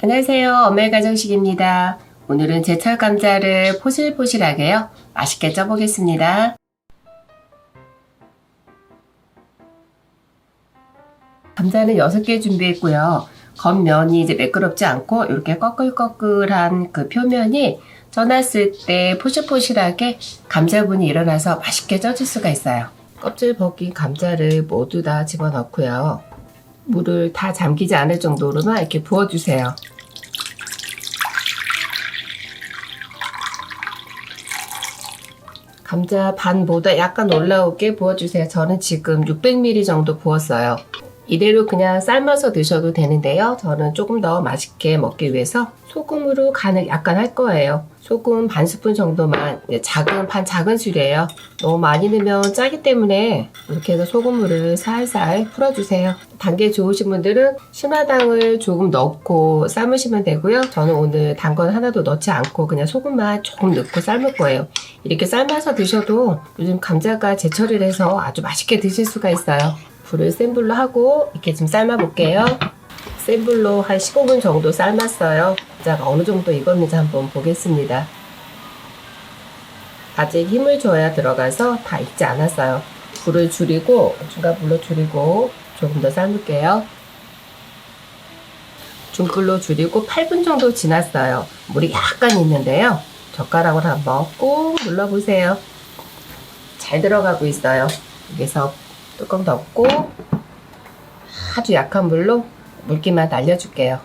안녕하세요. 엄마의 가정식입니다. 오늘은 제철 감자를 포실포실하게요. 맛있게 쪄보겠습니다. 감자는 6개 준비했고요. 겉면이 이제 매끄럽지 않고 이렇게 꺼끌꺼끌한 그 표면이 쪄놨을 때 포실포실하게 감자분이 일어나서 맛있게 쪄질 수가 있어요. 껍질 벗긴 감자를 모두 다 집어넣고요. 물을 다 잠기지 않을 정도로만 이렇게 부어주세요. 감자 반보다 약간 올라오게 부어주세요. 저는 지금 600ml 정도 부었어요. 이대로 그냥 삶아서 드셔도 되는데요. 저는 조금 더 맛있게 먹기 위해서 소금으로 간을 약간 할 거예요. 소금 반 스푼 정도만 작은 반 작은 술이에요. 너무 많이 넣으면 짜기 때문에 이렇게 해서 소금물을 살살 풀어주세요. 단계 좋으신 분들은 신화당을 조금 넣고 삶으시면 되고요. 저는 오늘 단 건 하나도 넣지 않고 그냥 소금만 조금 넣고 삶을 거예요. 이렇게 삶아서 드셔도 요즘 감자가 제철을 해서 아주 맛있게 드실 수가 있어요. 불을 센 불로 하고 이렇게 좀 삶아 볼게요. 센 불로 한 15분 정도 삶았어요. 감자가 어느 정도 익었는지 한번 보겠습니다. 아직 힘을 줘야 들어가서 다 익지 않았어요. 불을 줄이고 중간 불로 줄이고 조금 더 삶을게요. 중불로 줄이고 8분 정도 지났어요. 물이 약간 있는데요. 젓가락으로 한번 꾹 눌러보세요. 잘 들어가고 있어요. 여기서 뚜껑 덮고 아주 약한 불로 물기만 날려줄게요.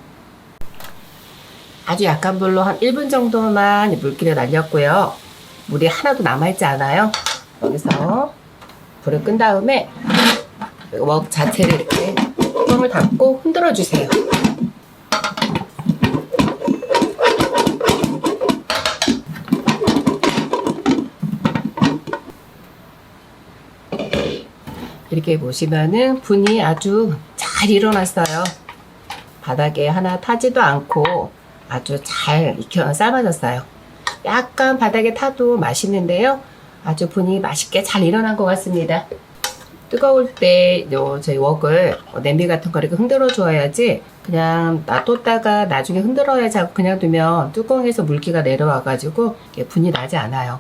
아주 약한 불로 한 1분 정도만 물기를 날렸고요. 물이 하나도 남아있지 않아요. 여기서 불을 끈 다음에 웍 자체를 이렇게 뚜껑을 닫고 흔들어 주세요. 이렇게 보시면은 분이 아주 잘 일어났어요. 바닥에 하나 타지도 않고 아주 잘 익혀 삶아졌어요. 약간 바닥에 타도 맛있는데요. 아주 분이 맛있게 잘 일어난 것 같습니다. 뜨거울 때 요 저희 웍을 뭐 냄비 같은 거 이렇게 흔들어 줘야지 그냥 놔뒀다가 나중에 흔들어야지 하고 그냥 두면 뚜껑에서 물기가 내려와가지고 분이 나지 않아요.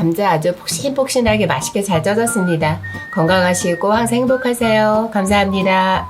감자 아주 폭신폭신하게 맛있게 잘 쪄졌습니다. 건강하시고 항상 행복하세요. 감사합니다.